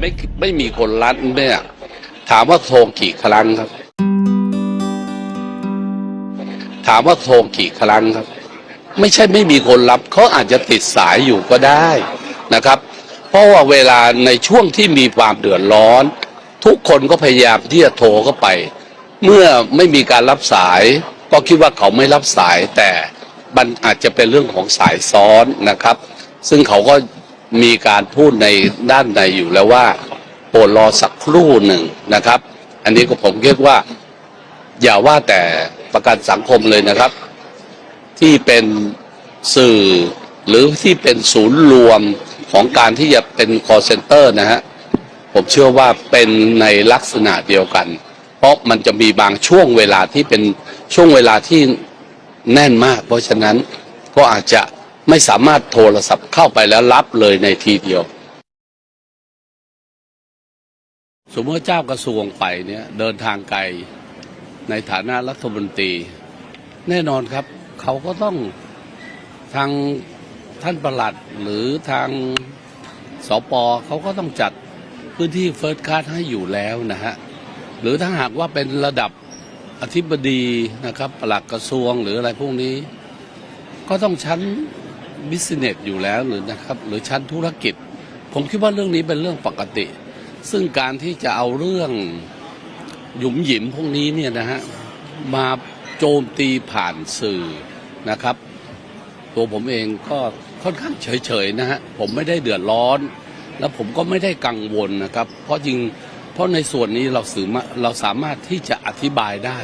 ไม่ไม่มีคนรัดเนี่ยถามว่าโทรกี่ครั้งครับ ถามว่าโทรกี่ครั้งครับ ไม่ใช่ไม่มีคนรับเขาอาจจะติดสายอยู่ก็ได้นะครับ เพราะว่าเวลาในช่วงที่มีความเดือดร้อน ทุกคนก็พยายามที่จะโทรเข้าไป เมื่อไม่มีการรับสาย ก็คิดว่าเขาไม่รับสายแต่มันอาจจะเป็นเรื่องของสายซ้อนนะครับ ซึ่งเขาก็ มีการพูดในด้านในอยู่แล้วว่าโปรดรอสักครู่หนึ่งนะครับ อันนี้ก็ผมคิดว่า อย่าว่าแต่ประกันสังคมเลยนะครับ ที่เป็นสื่อหรือที่เป็นศูนย์รวมของการที่จะเป็น call center นะฮะผมเชื่อว่าเป็นในลักษณะเดียวกัน เพราะมันจะมีบางช่วงเวลาที่เป็นช่วงเวลาที่แน่นมาก เพราะฉะนั้นก็อาจจะ ไม่สามารถโทรศัพท์เข้าไปแล้วรับเลยในทีเดียว สมมติเจ้ากระทรวงไปเนี่ยเดินทางไกลในฐานะรัฐมนตรี แน่นอนครับ เขาก็ต้องทางท่านประหลัดหรือทางสปเขาก็ต้องจัดพื้นที่เฟิร์สคลาสให้อยู่แล้วนะฮะ หรือถ้าหากว่าเป็นระดับอธิบดีนะครับ ปลัดกระทรวงหรืออะไรพวกนี้ ก็ต้องชั้น บิสเนสอยู่แล้วหรือนะครับหรือชั้นธุรกิจ ผมคิดว่าเรื่องนี้เป็นเรื่องปกติ ซึ่งการที่จะเอาเรื่องหยุมหยิมพวกนี้เนี่ยนะฮะมาโจมตีผ่านสื่อนะครับ ตัวผมเองก็ค่อนข้างเฉยๆนะฮะผมไม่ได้เดือดร้อน แล้วผมก็ไม่ได้กังวลนะครับ เพราะจริงเพราะในส่วนนี้เราสื่อมาเราสามารถที่จะอธิบายได้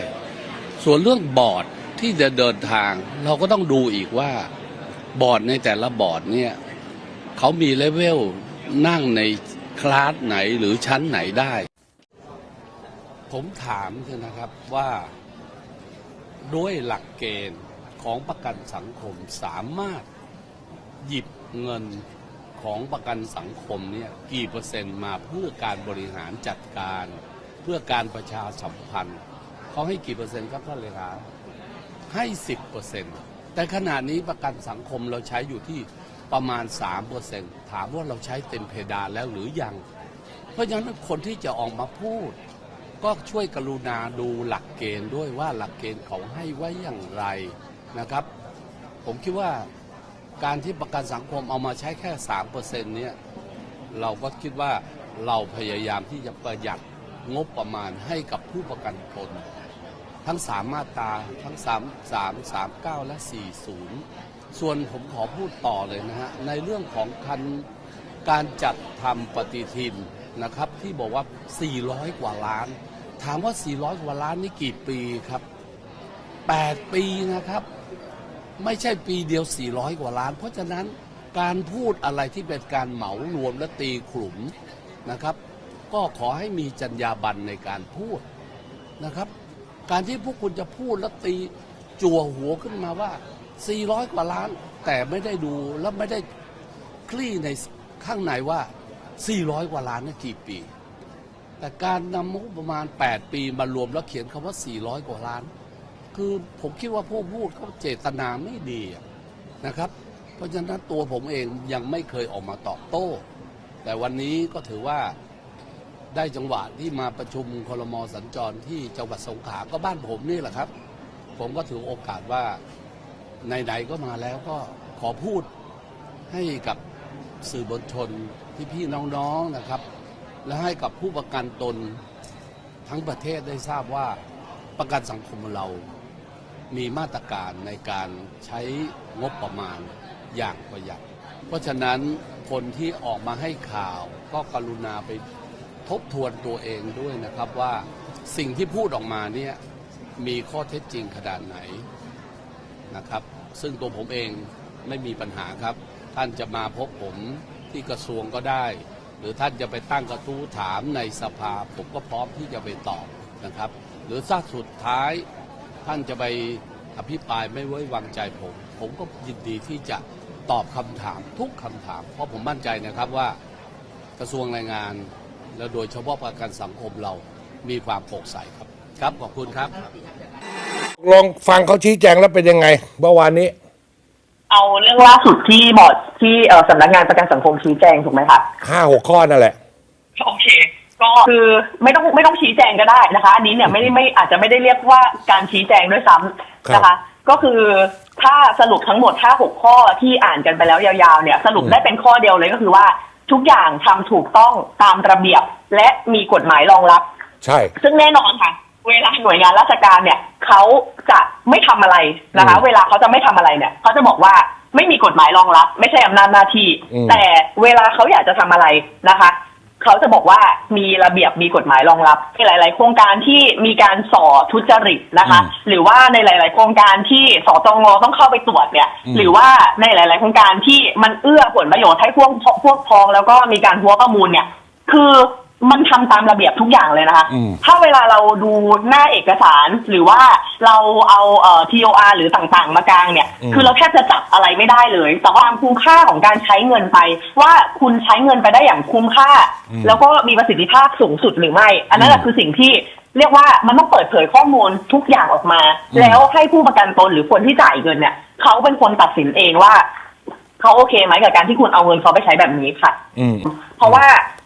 ส่วนเรื่องบอร์ดที่จะเดินทาง เราก็ต้องดูอีกว่า บอร์ดในแต่ละบอร์ดเนี่ยเขามีเลเวลนั่งในคลาสไหนหรือชั้นไหนได้ ผมถามเถอะนะครับว่าด้วยหลักเกณฑ์ของประกันสังคมสามารถหยิบเงินของประกันสังคมเนี่ยกี่เปอร์เซ็นต์มาเพื่อการบริหารจัดการ เพื่อการประชาสัมพันธ์เขาให้กี่เปอร์เซ็นต์ครับท่านเลขาให้สิบเปอร์เซ็นต์ แต่ขณะนี้ประกันสังคมเราใช้อยู่ที่ประมาณสามเปอร์เซ็นต์ถามว่าเราใช้เต็มเพดานแล้วหรือยัง เพราะฉะนั้นคนที่จะออกมาพูด ก็ช่วยกรุณาดูหลักเกณฑ์ด้วยว่าหลักเกณฑ์เขาให้ไว้อย่างไรนะครับ ผมคิดว่าการที่ประกันสังคมเอามาใช้แค่สามเปอร์เซ็นต์เนี่ยเราก็คิดว่าเราพยายามที่จะประหยัดงบประมาณให้กับผู้ประกันตน ทั้งสามมาตราทั้งสามสามสามเก้าและสี่ศูนย์ส่วนผมขอพูดต่อเลยนะฮะ ในเรื่องของคันการจัดทำปฏิทินนะครับ ที่บอกว่า 400 กว่าล้าน ถามว่า 400 กว่าล้านนี่กี่ปีครับ 8 ปีนะครับ ไม่ใช่ปีเดียว 400 กว่าล้าน เพราะฉะนั้นการพูดอะไรที่เป็นการเหมารวมและตีขลุ่มนะครับ ก็ขอให้มีจรรยาบรรณในการพูดนะครับ การที่พวกคุณจะพูดแล้วตีจั่วหัวขึ้นมาว่า 400 กว่าล้าน แต่ไม่ได้ดูแล้วไม่ได้คลี่ในข้างในว่า 400 กว่าล้านนั่กี่ปี แต่การนำงบประมาณ 8 ปีมารวมแล้วเขียนคำว่า 400 กว่าล้าน คือผมคิดว่าผู้พูดเขาเจตนาไม่ดีนะครับ เพราะฉะนั้นตัวผมเองยังไม่เคยออกมาตอบโต้ แต่วันนี้ก็ถือว่า ได้จังหวะที่มาประชุมคลมสัญจรที่จังหวัดสงขลาก็บ้านผมนี่แหละครับ ผมก็ถือโอกาสว่าไหนๆก็มาแล้วก็ขอพูดให้กับสื่อมวลชนที่พี่น้องๆนะครับ และให้กับผู้ประกันตนทั้งประเทศได้ทราบว่าประกันสังคมเรา มีมาตรการในการใช้งบประมาณอย่างประหยัด เพราะฉะนั้นคนที่ออกมาให้ข่าวก็กรุณาไป ทบทวนตัวเองด้วยนะครับว่าสิ่งที่พูดออกมาเนี่ยมีข้อเท็จจริงขนาดไหนนะครับ ซึ่งตัวผมเองไม่มีปัญหาครับ ท่านจะมาพบผมที่กระทรวงก็ได้ หรือท่านจะไปตั้งกระทู้ถามในสภา ผมก็พร้อมที่จะไปตอบนะครับ หรือถ้าสุดท้ายท่านจะไปอภิปรายไม่ไว้วางใจผม ผมก็ยินดีที่จะตอบคำถามทุกคำถาม เพราะผมมั่นใจนะครับว่ากระทรวงแรงงาน และโดยเฉพาะประกันสังคมเรามีความโปร่งใสครับ ครับขอบคุณครับ ลองฟังเขาชี้แจงแล้วเป็นยังไงเมื่อวานนี้ เอาเรื่องล่าสุดที่บอร์ดที่เอ่อสำนักงานประกันสังคมชี้แจงถูกไหมคะห้าหกข้อนั่นแหละ โอ้เค ก็คือไม่ต้องไม่ต้องชี้แจงก็ได้นะคะ อันนี้เนี่ยไม่ได้ไม่อาจจะไม่ได้เรียกว่าการชี้แจงด้วยซ้ำนะคะก็คือถ้าสรุปทั้งหมดถ้าหกข้อที่อ่านกันไปแล้วยาวๆเนี่ย สรุปได้เป็นข้อเดียวเลยก็คือว่า ทุกอย่างทำถูกต้องตามระเบียบและมีกฎหมายรองรับ ใช่ ซึ่งแน่นอนค่ะ เวลาหน่วยงานราชการเนี่ยเขาจะไม่ทำอะไรนะคะอืมเวลาเขาจะไม่ทำอะไรเนี่ยเขาจะบอกว่าไม่มีกฎหมายรองรับ ไม่ใช่อำนาจหน้าที่อืมแต่เวลาเขาอยากจะทำอะไรนะคะ เขาจะบอกว่ามีระเบียบมีกฎหมายรองรับในหลาย ๆ โครงการที่มีการส่อทุจริตนะคะหรือว่าในหลาย ๆ โครงการที่สตงต้องเข้าไปตรวจเนี่ยหรือว่าในหลาย ๆ โครงการที่มันเอื้อผลประโยชน์ให้พวกพวกพ้องแล้วก็มีการหัวประมูลเนี่ย คือ มันทำตามระเบียบทุกอย่างเลยนะคะอืมถ้าเวลาเราดูหน้าเอกสารหรือว่าเราเอาเอ่อ TOR หรือต่างๆ มากลางเนี่ยอืมคือเราแทบจะจับอะไรไม่ได้เลย แต่ว่าความคุ้มค่าของการใช้เงินไป ว่าคุณใช้เงินไปได้อย่างคุ้มค่า แล้วก็มีประสิทธิภาพสูงสุดหรือไม่ อันนั้นแหละคือสิ่งที่เรียกว่ามันต้องเปิดเผยข้อมูลทุกอย่างออกมา แล้วให้ผู้ประกันตนหรือคนที่จ่ายเงินเนี่ยเขาเป็นคนตัดสินเองว่า เขาโอเคไหมกับการที่คุณเอาเงินเขาไปใช้แบบนี้ค่ะ อืม เพราะว่า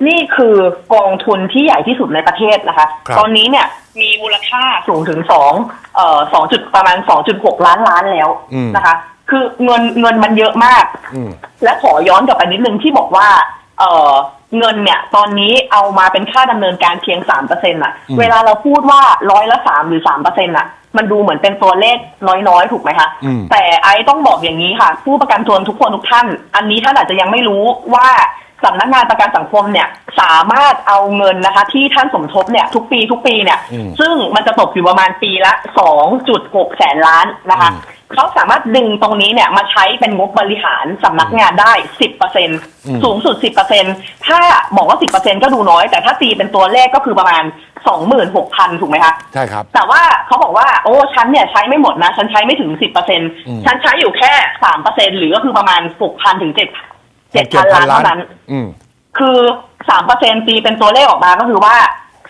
นี่คือกองทุนที่ใหญ่ที่สุดในประเทศนะคะ ครับ ตอนนี้เนี่ยมีมูลค่าสูงถึงสองเอ่อสองจุดประมาณสองจุดหกล้านล้านแล้วนะคะ คือเงินเงินมันเยอะมาก อืม และขอย้อนกลับไปนิดนึงที่บอกว่า เออ เงินเนี่ย ตอนนี้เอามาเป็นค่าดำเนินการเพียงสามเปอร์เซ็นต์อะอืมเวลาเราพูดว่าร้อยละสามหรือสามเปอร์เซ็นต์อะมันดูเหมือนเป็นตัวเลขน้อยๆ ถูกไหมคะอืมแต่ไอซ์ต้องบอกอย่างนี้ค่ะ ผู้ประกันตนทุกคนทุกท่าน อันนี้ท่านอาจจะยังไม่รู้ว่าสำนักงานประกันสังคมเนี่ยสามารถเอาเงินนะคะ ที่ท่านสมทบเนี่ยทุกปีทุกปีเนี่ยอืมซึ่งมันจะตกอยู่ประมาณปีละสองจุดหกแสนล้านนะคะอืม เขาสามารถดึงตรงนี้เนี่ยมาใช้เป็นงบบริหารสำนักงานได้สิบเปอร์เซ็นสูงสุดสิบเปอร์เซ็นถ้าบอกว่าสิบเปอร์เซ็นก็ดูน้อย แต่ถ้าตีเป็นตัวเลขก็คือประมาณสองหมื่นหกพันถูกไหมคะใช่ครับ แต่ว่าเขาบอกว่าโอ้ฉันเนี่ยใช้ไม่หมดนะ ฉันใช้ไม่ถึงสิบเปอร์เซ็นอืมฉันใช้อยู่แค่สามเปอร์เซ็นหรือก็คือประมาณหกพันถึงเจ็ดเจ็ดพันล้านเท่านั้นอืมคือสามเปอร์เซ็นตีเป็นตัวเลขออกมาก็คือว่า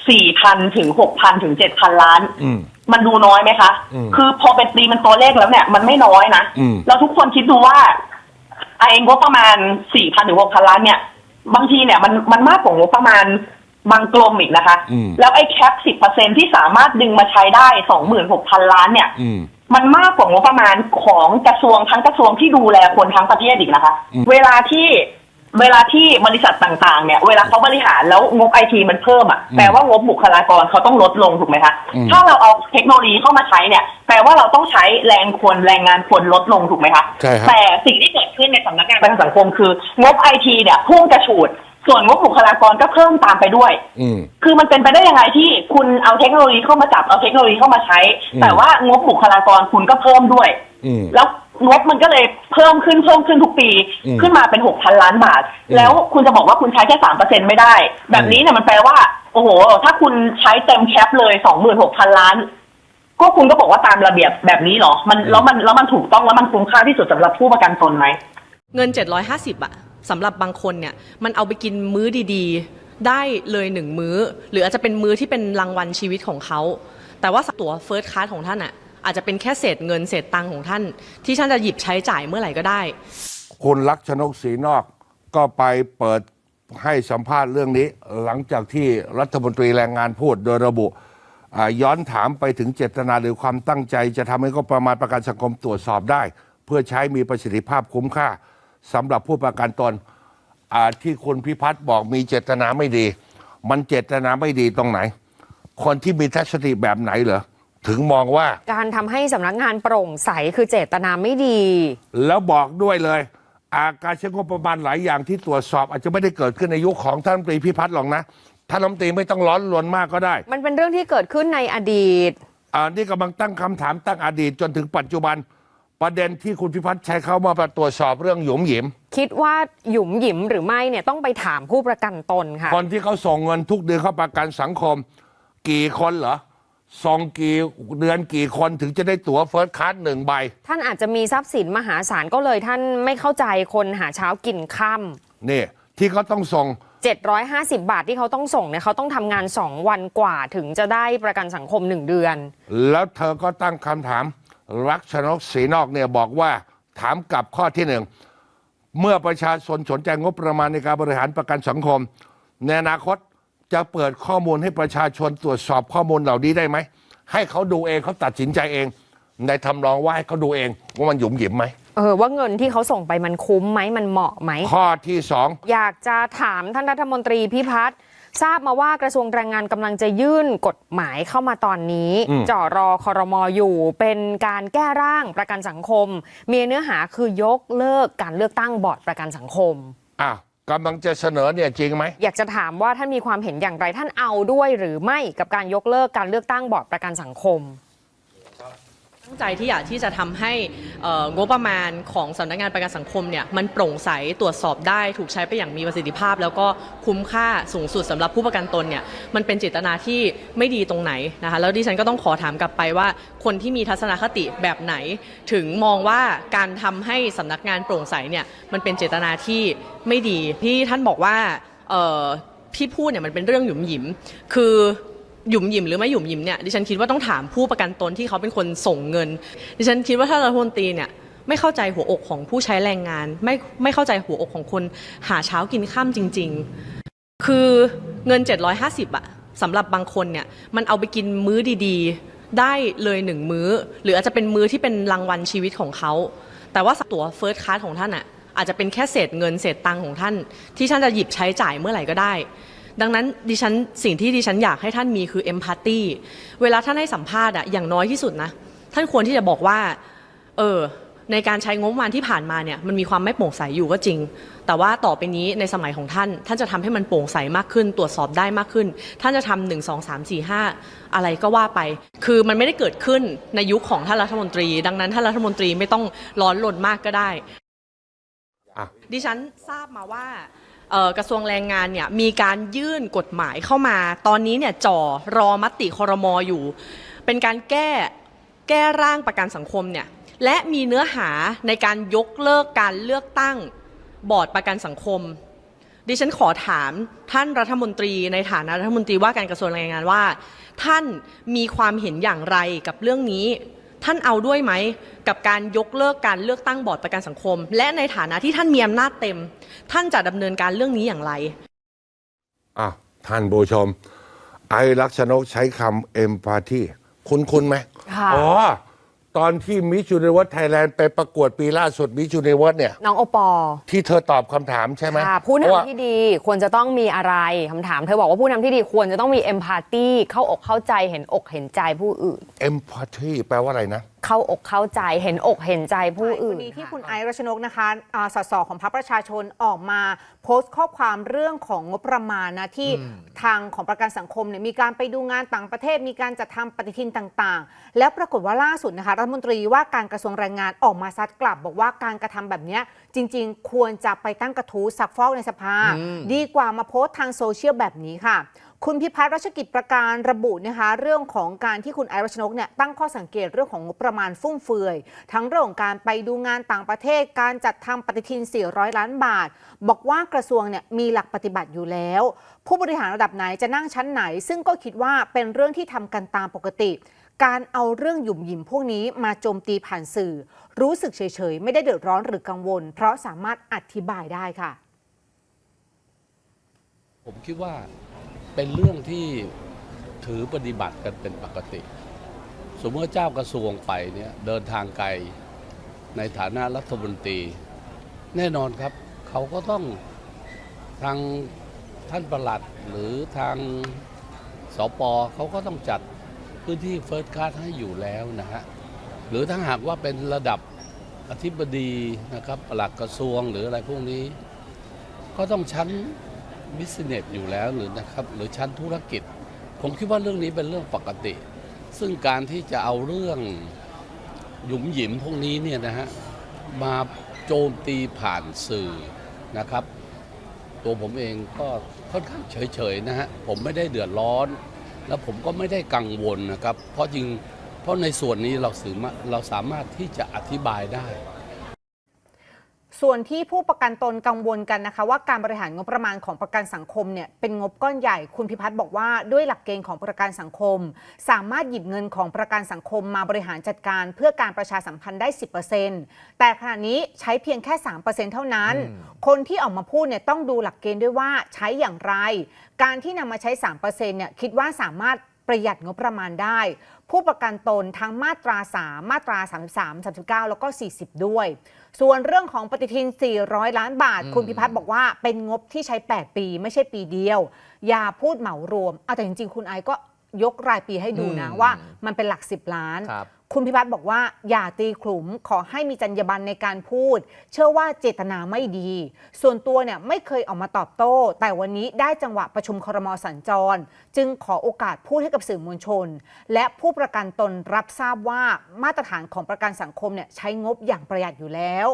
สี่พันถึงหกพันถึงเจ็ดพันล้านอื มมันดูน้อยไหมคะ อืมคือพอเป็นตีเป็นตัวเลขแล้วเนี่ย มันไม่น้อยนะอืม แล้วทุกคนคิดดูว่าไอ้งบประมาณสี่พันถึงหกพันล้านเนี่ย บางทีเนี่ยมันมันมากกว่างบประมาณบางกลมอีกนะคะ อืม แล้วไอ้แคปสิบเปอร์เซ็นที่สามารถดึงมาใช้ได้สองหมื่นหกพันล้านเนี่ย อืม มันมากกว่างบประมาณของกระทรวงทั้งกระทรวงที่ดูแลคนทั้งประเทศอีกนะคะ อืม เวลาที่ เวลาที่บริษัทต่างๆ เนี่ย เวลาเขาบริหารแล้วงบไอทีมันเพิ่มอะ แปลว่างบบุคลากรเขาต้องลดลงถูกไหมคะอืมถ้าเราเอาเทคโนโลยีเข้ามาใช้เนี่ย แปลว่าเราต้องใช้แรงคนแรงงานคนลดลงถูกไหมคะใช่ครับแต่สิ่งที่เกิดขึ้นในสำนักงานประกันสังคมคืองบไอทีเนี่ยพุ่งกระฉูด ส่วนงบบุคลากรก็เพิ่มตามไปด้วยอืมคือมันเป็นไปได้ยังไงที่คุณเอาเทคโนโลยีเข้ามาจับเอาเทคโนโลยีเข้ามาใช้อืมแต่ว่างบบุคลากรคุณก็เพิ่มด้วยอืมแล้ว งบมันก็เลยเพิ่มขึ้นเพิ่มขึ้นทุกปี อืมขึ้นมาเป็นหกพันล้านบาท อืม แล้วคุณจะบอกว่าคุณใช้แค่สามเปอร์เซ็นไม่ได้ แบบนี้เนี่ยมันแปลว่า โอ้โห ถ้าคุณใช้เต็มแคปเลยสองหมื่นหกพันล้าน ก็คุณก็บอกว่าตามระเบียบแบบนี้เหรอ มันแล้วมันแล้วมันถูกต้องแล้วมันคุ้มค่าที่สุดสำหรับผู้ประกันตนไหม เงิน 750อะสำหรับบางคนเนี่ย มันเอาไปกินมื้อดีๆ ได้เลยหนึ่งมื้อ หรืออาจจะเป็นมื้อที่เป็นรางวัลชีวิตของเขา แต่ว่าตั๋วเฟิร์สคลาสของท่านอะ อาจจะเป็นแค่เศษเงินเศษตังค์ของท่าน ที่ท่านจะหยิบใช้จ่ายเมื่อไหร่ก็ได้ คุณลักษณกศรีนอกก็ไปเปิดให้สัมภาษณ์เรื่องนี้ หลังจากที่รัฐมนตรีแรงงานพูดโดยระบุอ่าย้อนถามไปถึงเจตนาหรือความตั้งใจ จะทำให้ก็ประมาณประกันสังคมตรวจสอบได้ เพื่อใช้มีประสิทธิภาพคุ้มค่าสำหรับผู้ประกันตนอ่าที่คุณพิพัฒน์บอกมีเจตนาไม่ดี มันเจตนาไม่ดีตรงไหน คนที่มีทัศนคติแบบไหนเหรอ ถึงมองว่า การทำให้สำนักงานโปร่งใสคือเจตนาไม่ดี แล้วบอกด้วยเลย อาการใช้งบประมาณหลายอย่างที่ตรวจสอบ อาจจะไม่ได้เกิดขึ้นในยุคของท่านรัฐมนตรีพิพัฒน์หรอกนะท่านรัฐมนตรีไม่ต้องร้อนรนมากก็ได้ มันเป็นเรื่องที่เกิดขึ้นในอดีต อ่านี่กำลังตั้งคำถามตั้งอดีตจนถึงปัจจุบัน ประเด็นที่คุณพิพัฒน์ใช้เขามาตรวจสอบเรื่องหยุมหยิม คิดว่าหยุมหยิมหรือไม่เนี่ยต้องไปถามผู้ประกันตนค่ะ คนที่เขาส่งเงินทุกเดือนเข้าประกันสังคม กี่คนเหรอ ส่งกี่เดือนกี่คนถึงจะได้ตั๋วเฟิร์สคลาสหนึ่งใบ ท่านอาจจะมีทรัพย์สินมหาศาลก็เลยท่านไม่เข้าใจคนหาเช้ากินค่นี่ ที่เขาต้องส่งำ750 บาทที่เขาต้องส่งเนี่ยเขาต้องทำงาน 2 วันกว่าถึงจะได้ประกันสังคม 1 เดือน แล้วเธอก็ตั้งคำถาม รักชนกศรีนอกเนี่ยบอกว่าถามกลับข้อที่หนึ่ง เมื่อประชาชนสนใจงบประมาณในการบริหารประกันสังคม ในอนาคต จะเปิดข้อมูลให้ประชาชนตรวจสอบข้อมูลเหล่านี้ได้ไหม ให้เขาดูเองเขาตัดสินใจเอง ในทำรองว่าให้เขาดูเองว่ามันหยุมหยิมไหม เออว่าเงินที่เขาส่งไปมันคุ้มไหมมันเหมาะไหม ข้อที่สองอยากจะถามท่านรัฐมนตรีพิพัฒน์ทราบมาว่ากระทรวงแรงงานกำลังจะยื่นกฎหมายเข้ามาตอนนี้จ่อรอคอรมออยู่ เป็นการแก้ร่างประกันสังคม มีเนื้อหาคือยกเลิกการเลือกตั้งบอร์ดประกันสังคม อ้าว กำลังจะเสนอเนี่ยจริงไหม อยากจะถามว่าท่านมีความเห็นอย่างไร ท่านเอาด้วยหรือไม่กับการยกเลิกการเลือกตั้งบอร์ดประกันสังคม ตั้งใจที่อยากที่จะทำให้งบประมาณของสำนักงานประกันสังคมเนี่ยมันโปร่งใสตรวจสอบได้ถูกใช้ไปอย่างมีประสิทธิภาพ แล้วก็คุ้มค่าสูงสุดสำหรับผู้ประกันตนเนี่ยมันเป็นเจตนาที่ไม่ดีตรงไหนนะคะแล้วดิฉันก็ต้องขอถามกลับไปว่าคนที่มีทัศนคติแบบไหน ถึงมองว่าการทำให้สำนักงานโปร่งใสเนี่ยมันเป็นเจตนาที่ไม่ดีที่ท่านบอกว่าที่พูดเนี่ยมันเป็นเรื่องหยุมหยิม คือ หยุมหยิมหรือไม่หยุมหยิมเนี่ยดิฉันคิดว่าต้องถามผู้ประกันตนที่เขาเป็นคนส่งเงิน ดิฉันคิดว่าถ้ารัฐมนตรีเนี่ยไม่เข้าใจหัวอกของผู้ใช้แรงงาน ไม่ไม่เข้าใจหัวอกของคนหาเช้ากินข้ามจริง ๆ คือเงิน 750อะสำหรับบางคนเนี่ยมันเอาไปกินมื้อดีๆ ได้เลยหนึ่งมื้อ หรืออาจจะเป็นมื้อที่เป็นรางวัลชีวิตของเขา แต่ว่าตั๋วเฟิร์สคลาสของท่านอะอาจจะเป็นแค่เศษเงินเศษตังค์ของท่าน ที่ท่านจะหยิบใช้จ่ายเมื่อไหร่ก็ได้ ดังนั้นดิฉันสิ่งที่ดิฉันอยากให้ท่านมีคือเอมพัตตีเวลาท่านให้สัมภาษณ์อะอย่างน้อยที่สุดนะ ท่านควรที่จะบอกว่า เออในการใช้งบประมาณที่ผ่านมาเนี่ยมันมีความไม่โปร่งใสอยู่ก็จริง แต่ว่าต่อไปนี้ในสมัยของท่าน ท่านจะทำให้มันโปร่งใสมากขึ้น ตรวจสอบได้มากขึ้น ท่านจะทำหนึ่งสองสามสี่ห้าอะไรก็ว่าไป คือมันไม่ได้เกิดขึ้นในยุคของท่านรัฐมนตรี ดังนั้นท่านรัฐมนตรีไม่ต้องร้อนรนมากก็ได้อะดิฉันทราบมาว่าเอ่อ กระทรวงแรงงานเนี่ยมีการยื่นกฎหมายเข้ามา ตอนนี้เนี่ยจ่อรอมติคอรมออยู่ เป็นการแก้แก้ร่างประกันสังคมเนี่ยและมีเนื้อหาในการยกเลิกการเลือกตั้งบอร์ดประกันสังคม ดิฉันขอถามท่านรัฐมนตรีในฐานะรัฐมนตรีว่าการกระทรวงแรงงานว่า ท่านมีความเห็นอย่างไรกับเรื่องนี้ ท่านเอาด้วยไหมกับการยกเลิกการเลือกตั้งบอร์ดประกันสังคม และในฐานะที่ท่านมีอำนาจเต็ม ท่านจะดำเนินการเรื่องนี้อย่างไรอ้าวท่านผู้ชม ไอรักษณกใช้คำเอมพ t ธีคุ้นคุ้นๆไหม ค่ะ อ๋อ ตอนที่มิจูเนวัตไทยแลนด์ไปประกวดปีล่าสุดมิจูเนวัตเนี่ย น้องโอปอที่เธอตอบคำถามใช่ไหมค่ะผู้เพราะว่านำที่ดีควรจะต้องมีอะไรคำถาม เธอบอกว่าผู้นำที่ดีควรจะต้องมีเอมพัตตีเข้าอกเข้าใจเห็นอกเห็นใจผู้อื่น เอมพ t ธีแปลว่าอะไรนะ เข้าอกเข้าใจเห็นอกเห็นใจผู้อื่นกรณีที่คุณไอซ์รัชนกนะคะอ่าสสของพรรคประชาชนออกมาโพสต์ข้อความเรื่องของงบประมาณนะที่ทางของประกันสังคมเนี่ยมีการไปดูงานต่างประเทศ มีการจัดทำปฏิทินต่างๆ แล้วปรากฏว่าล่าสุดนะคะรัฐมนตรีว่าการกระทรวงแรงงานออกมาซัดกลับ บอกว่าการกระทำแบบเนี้ยจริง ๆ ควรจะไปตั้งกระทู้ซักฟอกในสภา ดีกว่ามาโพสต์ทางโซเชียลแบบนี้ค่ะ คุณพิพัฒน์รัชกิจประการระบุนะคะเรื่องของการที่คุณไอซ์รัชนกเนี่ยตั้งข้อสังเกตเรื่องของงบประมาณฟุ่มเฟือย ทั้งเรื่องของการไปดูงานต่างประเทศ การจัดทำปฏิทิน 400 ล้านบาท บอกว่ากระทรวงเนี่ยมีหลักปฏิบัติอยู่แล้ว ผู้บริหารระดับไหนจะนั่งชั้นไหน ซึ่งก็คิดว่าเป็นเรื่องที่ทำกันตามปกติ การเอาเรื่องหยุ่มหยิมพวกนี้มาโจมตีผ่านสื่อ รู้สึกเฉยๆไม่ได้เดือดร้อนหรือกังวล เพราะสามารถอธิบายได้ค่ะ ผมคิดว่า เป็นเรื่องที่ถือปฏิบัติกันเป็นปกติ สมมติเจ้ากระทรวงไปเนี่ยเดินทางไกลในฐานะรัฐมนตรี แน่นอนครับเขาก็ต้องทางท่านประหลัดหรือทางสปเขาก็ต้องจัดพื้นที่เฟิร์สคลาสให้อยู่แล้วนะฮะหรือถ้าหากว่าเป็นระดับอธิบดีนะครับปลัดกระทรวงหรืออะไรพวกนี้ ก็ต้องชั้น บิสเนสอยู่แล้วหรือนะครับหรือชั้นธุรกิจ ผมคิดว่าเรื่องนี้เป็นเรื่องปกติ ซึ่งการที่จะเอาเรื่องหยุมหยิมพวกนี้เนี่ยนะฮะมาโจมตีผ่านสื่อนะครับ ตัวผมเองก็ค่อนข้างเฉยๆนะฮะผมไม่ได้เดือดร้อน แล้วผมก็ไม่ได้กังวลนะครับ เพราะจริงเพราะในส่วนนี้เราสามารถเราสามารถที่จะอธิบายได้ ส่วนที่ผู้ประกันตนกังวลกันนะคะ ว่าการบริหารงบประมาณของประกันสังคมเนี่ยเป็นงบก้อนใหญ่คุณพิพัฒน์บอกว่าด้วยหลักเกณฑ์ของประกันสังคม สามารถหยิบเงินของประกันสังคมมาบริหารจัดการ เพื่อการประชาสัมพันธ์ได้ 10%แต่ขณะนี้ใช้เพียงแค่ 3%เท่านั้น คนที่ออกมาพูดเนี่ยต้องดูหลักเกณฑ์ด้วยว่าใช้อย่างไร การที่นำมาใช้ 3%เนี่ยคิดว่าสามารถประหยัดงบประมาณได้ ผู้ประกันตนทั้งมาตรา 3 มาตรา 33 39 แล้วก็ 40 ด้วย ส่วนเรื่องของปฏิทิน 400 ล้านบาท คุณพิพัฒน์บอกว่าเป็นงบที่ใช้ 8 ปี ไม่ใช่ปีเดียว อย่าพูดเหมารวมเอาแต่จริง ๆ คุณไอซ์ก็ยกรายปีให้ดูนะอืมว่า มันเป็นหลัก 10 ล้าน ครับ คุณพิพัฒน์บอกว่าอย่าตีขลุ่มขอให้มีจรรยาบรรณในการพูด เชื่อว่าเจตนาไม่ดี ส่วนตัวเนี่ยไม่เคยออกมาตอบโต้ แต่วันนี้ได้จังหวะประชุมครมสัญจร จึงขอโอกาสพูดให้กับสื่อมวลชน และผู้ประกันตนรับทราบว่ามาตรฐานของประกันสังคมเนี่ยใช้งบอย่างประหยัดอยู่แล้ว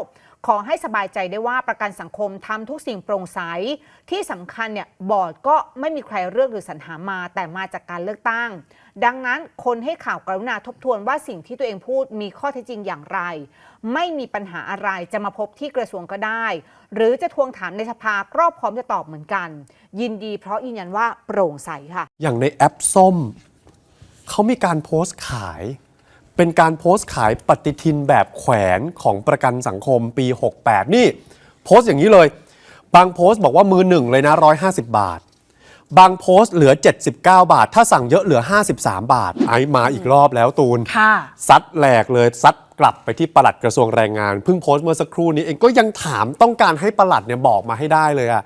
ขอให้สบายใจได้ว่าประกันสังคมทำทุกสิ่งโปร่งใสที่สำคัญเนี่ยบอร์ดก็ไม่มีใครเลือกหรือสรรหามา แต่มาจากการเลือกตั้ง ดังนั้นคนให้ข่าวกรุณาทบทวนว่าสิ่งที่ตัวเองพูดมีข้อเท็จจริงอย่างไร ไม่มีปัญหาอะไรจะมาพบที่กระทรวงก็ได้ หรือจะทวงถามในสภาก็พร้อมจะตอบเหมือนกัน ยินดีเพราะยืนยันว่าโปร่งใสค่ะ อย่างในแอปส้มเขามีการโพสต์ขาย เป็นการโพสต์ขายปฏิทินแบบแขวนของประกันสังคมปี 68 นี่ โพสต์อย่างนี้เลย บางโพสต์บอกว่ามือหนึ่งเลยนะ 150 บาท บางโพสต์เหลือ 79 บาท ถ้าสั่งเยอะเหลือ 53 บาท ไอมาอีกรอบแล้วตูนค่ะ ซัดแหลกเลยซัดกลับไปที่ปลัดกระทรวงแรงงานเพิ่งโพสต์เมื่อสักครู่นี้เองก็ยังถามต้องการให้ปลัดเนี่ยบอกมาให้ได้เลยอะ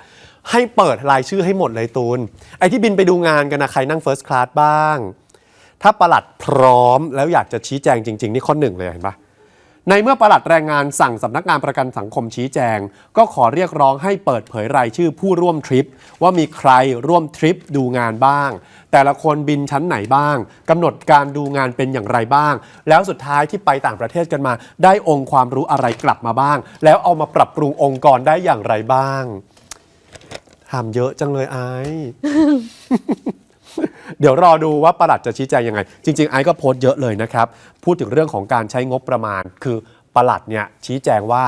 ให้เปิดรายชื่อให้หมดเลยตูน ไอ้ที่บินไปดูงานกันนะใครนั่งเฟิร์สคลาสบ้าง ถ้าปลัดพร้อมแล้วอยากจะชี้แจงจริง ๆ นี่ข้อหนึ่งเลยเห็นปะ ในเมื่อปลัดแรงงานสั่งสำนักงานประกันสังคมชี้แจง ก็ขอเรียกร้องให้เปิดเผยรายชื่อผู้ร่วมทริป ว่ามีใครร่วมทริปดูงานบ้าง แต่ละคนบินชั้นไหนบ้างกำหนดการดูงานเป็นอย่างไรบ้าง แล้วสุดท้ายที่ไปต่างประเทศกันมา ได้องค์ความรู้อะไรกลับมาบ้าง แล้วเอามาปรับปรุงองค์กรได้อย่างไรบ้างทำเยอะจังเลยไอ้ เดี๋ยวรอดูว่าประหลัดจะชี้แจงยังไง จริง ๆ ไอ้ก็โพสต์เยอะเลยนะครับ พูดถึงเรื่องของการใช้งบประมาณ คือประหลัดเนี่ยชี้แจงว่า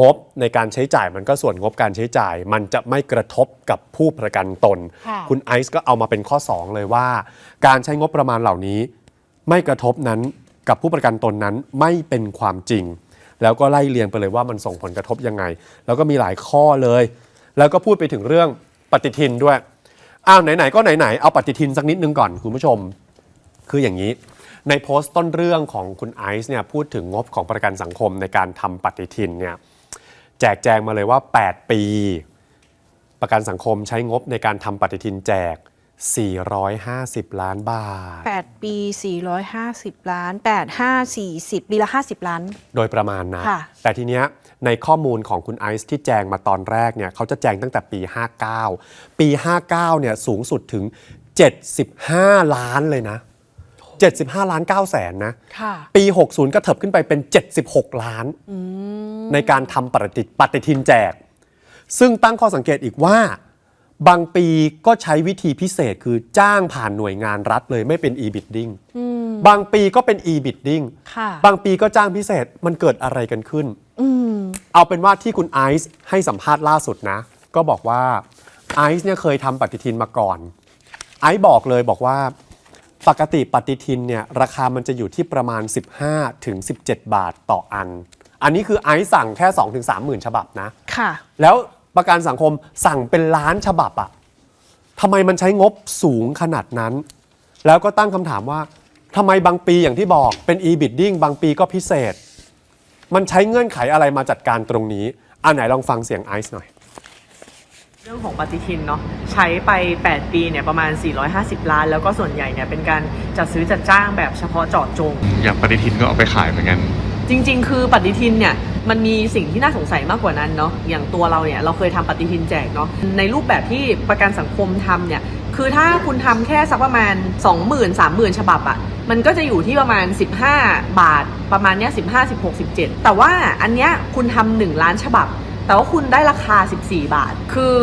งบในการใช้จ่ายมันก็ส่วนงบการใช้จ่าย มันจะไม่กระทบกับผู้ประกันตน ค่ะ คุณไอซ์ก็เอามาเป็นข้อ 2 เลยว่า การใช้งบประมาณเหล่านี้ ไม่กระทบนั้นกับผู้ประกันตนนั้นไม่เป็นความจริง แล้วก็ไล่เรียงไปเลยว่ามันส่งผลกระทบยังไง แล้วก็มีหลายข้อเลย แล้วก็พูดไปถึงเรื่องปฏิทินด้วย อ้าวไหนๆก็ไหนๆเอาปฏิทินสักนิดนึงก่อนคุณผู้ชม คืออย่างนี้ในโพสต์ต้นเรื่องของคุณไอซ์เนี่ยพูดถึงงบของประกันสังคมในการทำปฏิทินเนี่ยแจกแจงมาเลยว่า 8 ปี ประกันสังคมใช้งบในการทำปฏิทินแจก 450 ล้านบาท 8 ปี 450 ล้าน 8 5 40 ปีละ 50 ล้าน โดยประมาณนะ ค่ะแต่ทีเนี้ยในข้อมูลของคุณไอซ์ที่แจงมาตอนแรกเนี่ยเขาจะแจงตั้งแต่ปี 59 ปี 59เนี่ยสูงสุดถึง 75 ล้านเลยนะ 75 ล้าน9แสนนะ ค่ะ ปี 60 ก็เถิบขึ้นไปเป็น 76 ล้าน ในการทำปฏิปฏิทินแจก ซึ่งตั้งข้อสังเกตอีกว่า บางปีก็ใช้วิธีพิเศษคือจ้างผ่านหน่วยงานรัฐเลยไม่เป็น e-bidding บางปีก็เป็น e-bidding ค่ะบางปีก็จ้างพิเศษมันเกิดอะไรกันขึ้น เอาเป็นว่าที่คุณไอซ์ให้สัมภาษณ์ล่าสุดนะ ก็บอกว่าไอซ์เนี่ยเคยทำปฏิทินมาก่อน ไอซ์บอกเลยบอกว่า ปกติปฏิทินเนี่ยราคามันจะอยู่ที่ประมาณ 15ถึง17 บาทต่ออัน อันนี้คือไอซ์สั่งแค่ 2-3ถึงหมื่นฉบับนะ ค่ะ แล้ว ประกันสังคมสั่งเป็นล้านฉบับอะทำไมมันใช้งบสูงขนาดนั้น แล้วก็ตั้งคำถามว่าทำไมบางปีอย่างที่บอกเป็น e-bidding บางปีก็พิเศษ มันใช้เงื่อนไขอะไรมาจัดการตรงนี้อันไหนลองฟังเสียงไอซ์หน่อย เรื่องของปฏิทินเนาะใช้ไป 8 ปีเนี่ยประมาณ 450 ล้าน แล้วก็ส่วนใหญ่เนี่ยเป็นการจัดซื้อจัดจ้างแบบเฉพาะเจาะจง อย่างปฏิทินก็เอาไปขายเหมือนกัน จริง ๆ คือปฏิทินเนี่ย มันมีสิ่งที่น่าสงสัยมากกว่านั้นเนาะอย่างตัวเราเนี่ยเราเคยทำปฏิทินแจกเนาะในรูปแบบที่ประกันสังคมทำเนี่ยคือถ้าคุณทำแค่สักประมาณ 20,000 30,000 ฉบับอะมันก็จะอยู่ที่ประมาณ 15 บาทประมาณเนี้ย15 16 17 แต่ว่าอันเนี้ยคุณทำ1ล้านฉบับ แต่ว่าคุณได้ราคา 14 บาท คือ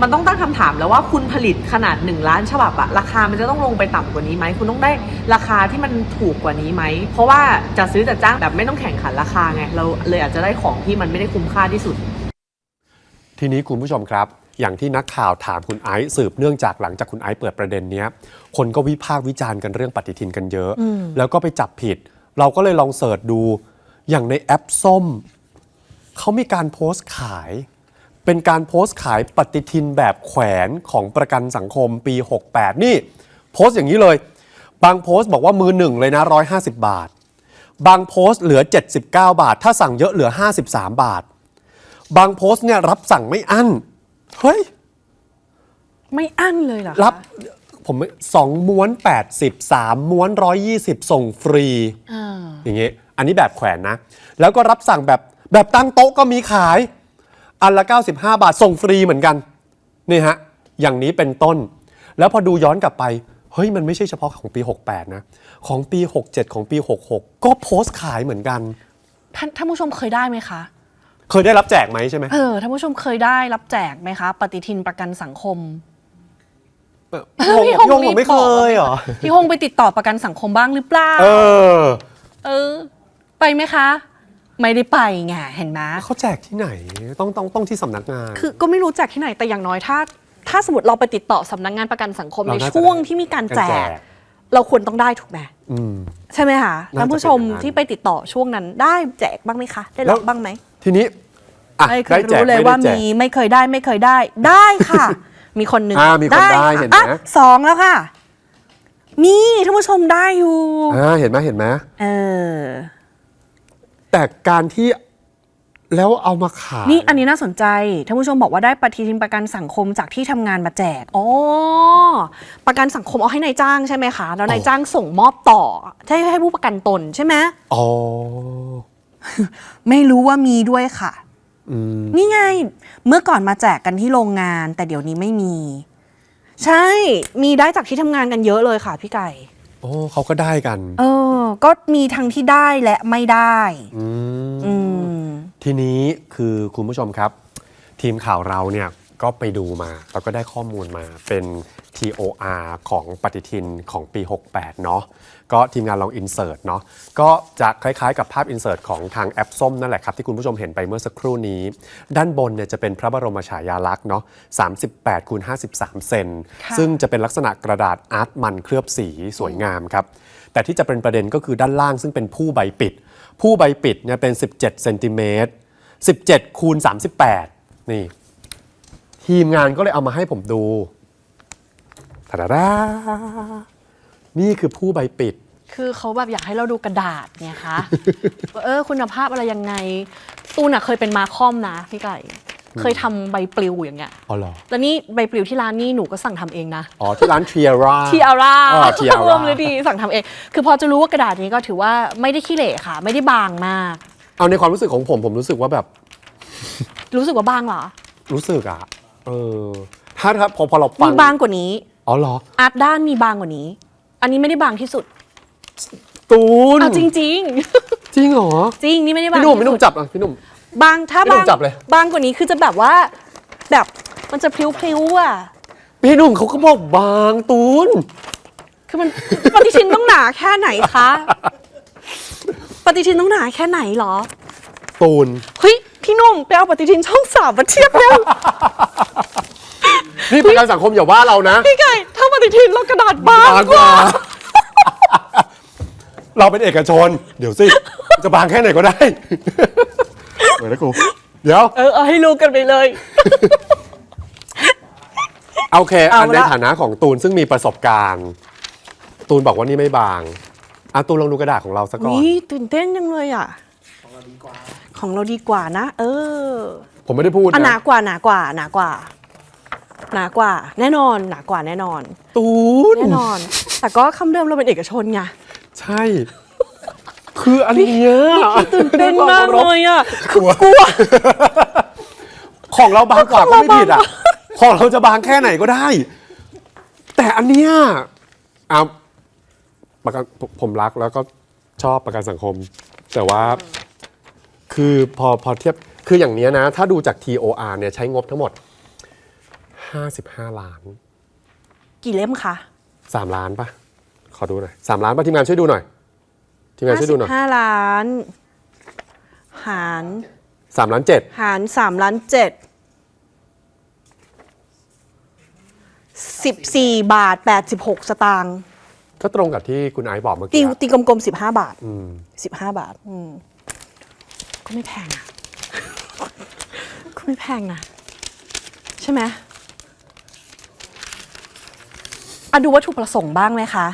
มันต้องตั้งคำถามแล้วว่าคุณผลิตขนาด 1 ล้านฉบับอะราคามันจะต้องลงไปต่ำกว่านี้ไหม คุณต้องได้ราคาที่มันถูกกว่านี้ไหม เพราะว่าจะซื้อจะจ้างแบบไม่ต้องแข่งขันราคาไง เราเลยอาจจะได้ของที่มันไม่ได้คุ้มค่าที่สุด ทีนี้คุณผู้ชมครับ อย่างที่นักข่าวถามคุณไอซ์สืบเนื่องจากหลังจากคุณไอซ์เปิดประเด็นเนี้ยคนก็วิพากษ์วิจารณ์กันเรื่องปฏิทินกันเยอะ แล้วก็ไปจับผิด เราก็เลยลองเสิร์ชดูอย่างในแอปส้ม เขามีการโพสต์ขาย เป็นการโพสต์ขายปฏิทินแบบแขวนของประกันสังคมปี 68 นี่ โพสต์อย่างนี้เลย บางโพสต์บอกว่ามือหนึ่งเลยนะ 150 บาท บางโพสต์เหลือ 79 บาท ถ้าสั่งเยอะเหลือ 53 บาท บางโพสต์เนี่ยรับสั่งไม่อั้น เฮ้ย ไม่อั้นเลยเหรอคะรับผมสองม้วน 80 3 ม้วน 120 ส่งฟรี อ่าอย่างงี้อันนี้แบบแขวนนะ แล้วก็รับสั่งแบบ แบบตั้งโต๊ะก็มีขาย อันละ 95 บาทส่งฟรีเหมือนกันนี่ฮะอย่างนี้เป็นต้น แล้วพอดูย้อนกลับไป เฮ้ยมันไม่ใช่เฉพาะของปี 68 นะ ของปี 67 ของปี 66 ก็โพสต์ขายเหมือนกัน ท่านท่านผู้ชมเคยได้ไหมคะ เคยได้รับแจกไหมใช่ไหมเออท่านผู้ชมเคยได้รับแจกไหมคะ ปฏิทินประกันสังคมพี่ฮงพี่พี่ฮงรีผบมไม่เคบอกยเหรอพี่ฮงไปติดต่อประกันสังคมบ้างหรือเปล่า เออ เออ ไปไหมคะ ไม่ได้ไปไงเห็นไหมเขาแจกที่ไหนต้องต้องต้องที่สำนักงาน คือก็ไม่รู้แจกที่ไหนแต่อย่างน้อยถ้า ถ้าสมมติเราไปติดต่อสำนักงานประกันสังคมเราในน่าจะช่วงได้ ที่มีการแจการแจกกเราควรต้องได้ถูกไหมอืม ใช่ไหมคะน่าจะท่านผู้ชมเป็นอย่างนั้น ที่ไปติดต่อช่วงนั้นได้แจกบ้างไหมคะ ได้แล้รับวบ้างไหม ทีนี้อะไม่เคได้ยแจกรู้เลยไม่ว่าได้แจกมีไม่เคยได้ไม่เคยได้ ได้ค่ะ มีคนหนึ่งอ่ามีคนได้ค่ะเห็นไหม อะสองแล้วค่ะ มีท่านผู้ชมได้อยู่ อ่าเห็นไหมเห็นไหมเออ แต่การที่แล้วเอามาขาย นี่อันนี้น่าสนใจท่านผู้ชมบอกว่าได้ปฏิทินประกันสังคมจากที่ทำงานมาแจกอ๋อประกันสังคมเอาให้ในายจ้างใช่ไหมคะแล้วนายจ้างส่งมอบต่อให้ให้ผู้ประกันตนใช่ไหมอ๋อ ไม่รู้ว่ามีด้วยค่ะอืมนี่ไง เมื่อก่อนมาแจกกันที่โรงงาน แต่เดี๋ยวนี้ไม่มี ใช่ มีได้จากที่ทำงานกันเยอะเลยค่ะพี่ไก่ โอ้เขาก็ได้กัน เออ ก็มีทั้งที่ได้และไม่ได้ อืมอืม ทีนี้คือคุณผู้ชมครับ ทีมข่าวเราเนี่ยก็ไปดูมา แล้วก็ได้ข้อมูลมาเป็น TOR ของปฏิทินของปี 68 เนาะ ก็ทีมงานลองอินเสิร์ตเนาะก็จะคล้ายๆ กับภาพอินเสิร์ตของทางแอปส้มนั่นแหละครับที่คุณผู้ชมเห็นไปเมื่อสักครู่นี้ ด้านบนเนี่ยจะเป็นพระบรมฉายาลักษณ์เนาะ38คูณ53 เซนค่ะซึ่งจะเป็นลักษณะกระดาษอาร์ตมันเคลือบสีสวยงามครับแต่ที่จะเป็นประเด็นก็คือด้านล่างซึ่งเป็นผู้ใบปิด ผู้ใบปิดเนี่ยเป็น 17เซนติเมตร17คูณ38 นี่ ทีมงานก็เลยเอามาให้ผมดูทาดาดา นี่คือผู้ใบปิด คือเขาแบบอยากให้เราดูกระดาษไงคะว่าเออคุณภาพอะไรยังไง ตูนอะเคยเป็นมาคอมนะพี่ไก่ เคยทำใบปลิวอย่างเงี้ย อ๋อเหรอ แล้วนี่ใบปลิวที่ร้านนี่หนูก็สั่งทำเองนะ อ๋อ ที่ร้านเทียร่า ทีอาร่าอ๋อ Tiara รวมเลยดีสั่งทำเอง คือพอจะรู้ว่ากระดาษนี้ก็ถือว่าไม่ได้ขี้เหร่ค่ะ ไม่ได้บางมาก เอาในความรู้สึกของผมผมรู้สึกว่าแบบ รู้สึกว่าบางเหรอ รู้สึกอะเออถ้าถ้าพอพอเราฟัมีงบางกว่านี้ อ๋อเหรอ อาร์ตด้านมีบางกว่านี้ อันนี้ไม่ได้บางที่สุดตูนเอาจริง จริงเหรอๆ จริงนี่ไม่ได้บางพี่หนุ่มที่พี่หนุ่สุมดจับอะพี่หนุ่ม บางถ้าพี่หนุ่บามงจับเลย บางกว่านี้คือจะแบบว่า แบบมันจะพลิ้วๆอะ พี่หนุ่มเขาก็บอกบางตูน คือมัน ปฏิทินต้องหนาแค่ไหนคะ ปฏิทินต้องหนาแค่ไหนเหรอ ตูน เฮ้ย พี่หนุ่มไปเอาปฏิทินช่องสามมาเทียบเร็ว นี่ประกันสังคมอย่าว่าเรานะ พี่ไก่ถ้าปฏิทินเรากระดาษบางบางกกว่าว่า เราเป็นเอกชน เดี๋ยวสิ จะบางแค่ไหนก็ได้เดี๋ยวนะกูเดี๋ยว เออเอาให้รู้กันไปเลย โอเค เอาอันในละ ฐานะของตูนซึ่งมีประสบการณ์ ตูนบอกว่านี่ไม่บางอะตูนลองดูกระดาษของเราสักก่อน นี่ตื่นเต้นจังเลยอะ ของเราดีกว่านะ เออผมไม่ได้พูดอะหนานะกว่าหนากว่าหนากว่า หนากว่าแน่นอนหนากว่าแน่นอน ตูนแน่นอน แต่ก็คำเดิมเราเป็นเอกชนไงใช่ คืออันเนี้ยตื่นเต้นมากเลยอะกลัวกลัว ของเราบางกว่าของก็เราไม่ผิดอะ ของเราจะบางแค่ไหนก็ได้ แต่อันเนี้ยเอาประกันผมผมรักแล้วก็ชอบประกันสังคม แต่ว่าคือพอพอเทียบคืออย่างเนี้ยนะ ถ้าดูจาก TOR เนี่ยใช้งบทั้งหมด 55 ล้าน กี่เล่มคะ3 ล้านปะขอดูหน่อย3ล้านปะทีมงานช่วยดูหน่อยทีมงานช่วยดูหน่อย55ล้าน หาร3ล้าน7 หาร3ล้าน7 14บาท86สตางค์ก็ตรงกับที่คุณไอซ์บอกเมื่อตีกี้ตีกลมๆ15บาทอืม15บาท อืม ก็ไม่แพงนะก็ไม่แพงนะ ใช่ไหม อะดูวัตถุประสงค์บ้างไหมคะ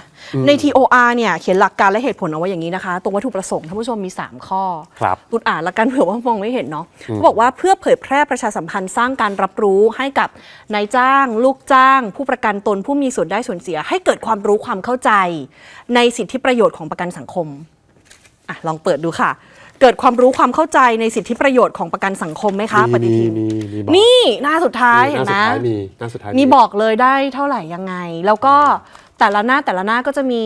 ใน TOR เนี่ยเขียนหลักการและเหตุผลเอาไว้อย่างนี้นะคะ ตรงวัตถุประสงค์ท่านผู้ชมมี 3 ข้อครับตุนอ่านละกันเผื่อว่ามองไม่เห็นเนาะเขาบอกว่าเพื่อเผยแพร่ประชาสัมพันธ์สร้างการรับรู้ให้กับนายจ้าง ลูกจ้าง ผู้ประกันตนผู้มีส่วนได้ส่วนเสีย ให้เกิดความรู้ความเข้าใจ ในสิทธิประโยชน์ของประกันสังคมอะลองเปิดดูค่ะ เกิดความรู้ความเข้าใจในสิทธิประโยชน์ของประกันสังคมไหมคะปฏิมีทินมีมีบอกนี่หน้าสุดท้ายเห็นหไหมน้าสุดท้ายมีหน้าสุดท้ายมีบอกเลยได้เท่าไหร่ยังไง แล้วก็แต่ละหน้าแต่ละหน้าก็จะมี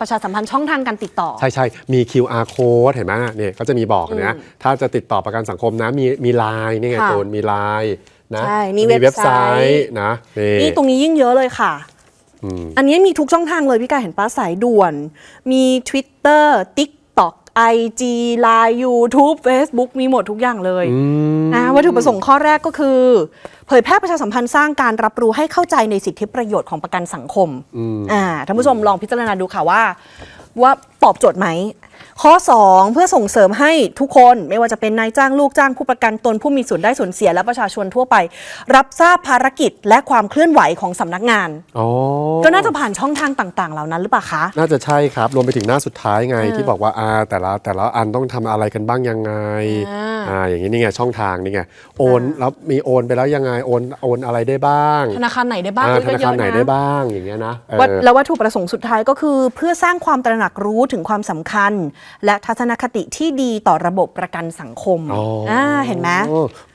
ประชาสัมพันธ์ช่องทางการติดต่อ ใช่ใช่มี QR code เห็นไหมเนี่ยก็จะมีบอกนะถ้าจะติดต่อประกันสังคมนะมีมีไลน์นี่ไงค่ะตูนมีไลน์นะใช่มีเว็บเว็บไซไซต์ ต์นะนี่นี่ตรงนี้ยิ่งเยอะเลยค่ะ อืม อันนี้มีทุกช่องทางเลยพี่กายเห็นป้าสายด่วน มี Twitter TikTok IG Line YouTube Facebook มีหมดทุกอย่างเลยอืมนะวัตถุประสงค์ข้อแรกก็คือ เผยแพร่ประชาสัมพันธ์สร้างการรับรู้ให้เข้าใจในสิทธิประโยชน์ของประกันสังคมอ่าท่านผู้ชมลองพิจารณาดูค่ะว่า ว่าตอบโจทย์ไหม ข้อ 2 เพื่อส่งเสริมให้ทุกคนไม่ว่าจะเป็นนายจ้างลูกจ้างผู้ประกันตนผู้มีส่วนได้ส่วนเสียและประชาชนทั่วไป รับทราบภารกิจและความเคลื่อนไหวของสำนักงานอ๋อก็น่าจะผ่านช่องทางต่าง ๆ เหล่านั้นหรือเปล่าคะ น่าจะใช่ครับ รวมไปถึงหน้าสุดท้ายไงที่บอกว่าอ่าแต่ละแต่ละอันต้องทำอะไรกันบ้างยังไงอ่าอ่าอย่างนี้นี่ไงช่องทางนี่ไงโอนแล้วมีโอนไปแล้วยังไงโอนโอนอะไรได้บ้าง ธนาคารไหนได้บ้างอ่าเอ้ยธก็นาเยคารอะไหนนะได้บ้างอย่างเงี้ยนะเออวัตแล้ววัตถุประสงค์สุดท้ายก็คือ เพื่อสร้างความตระหนักรู้ถึงความสำคัญและทัศนคติที่ดีต่อระบบประกันสังคมอ๋ออ่าเห็นไหม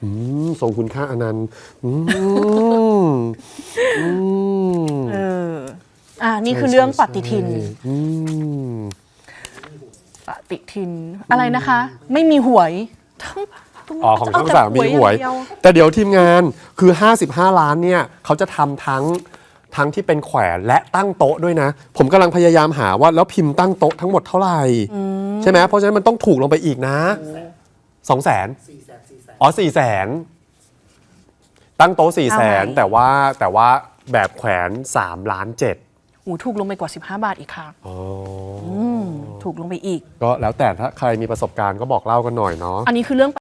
อืมทรงคุณค่าอนันต์อืมอืมเอออ่านี่คือเรื่องปฏิทินอืมปฏิทินอะไรนะคะ ไม่มีหวยทั้งอ๋อของช่องเแต่สามมีหวยอางเดีแต่เดี๋ยวทีมงานคือ 55 ล้านเนี่ย เขาจะทำทั้ง ทั้งที่เป็นแขวนและตั้งโต๊ะด้วยนะ ผมกำลังพยายามหาว่าแล้วพิมพ์ตั้งโต๊ะทั้งหมดเท่าไหร่ ใช่ไหมเพราะฉะนั้นมันต้องถูกลงไปอีกนะสองแสนอ๋อสี่แสนตั้งโต๊ะสี่แสนแต่ว่าแต่ว่าแบบแขวน3ล้านเจ็ดหูถูกลงไปกว่า 15 บาทอีกค่ะมถูกลงไปอีก ก็แล้วแต่ถ้าใครมีประสบการณ์ก็บอกเล่ากันหน่อยเนาะ อันนี้คือเรื่อง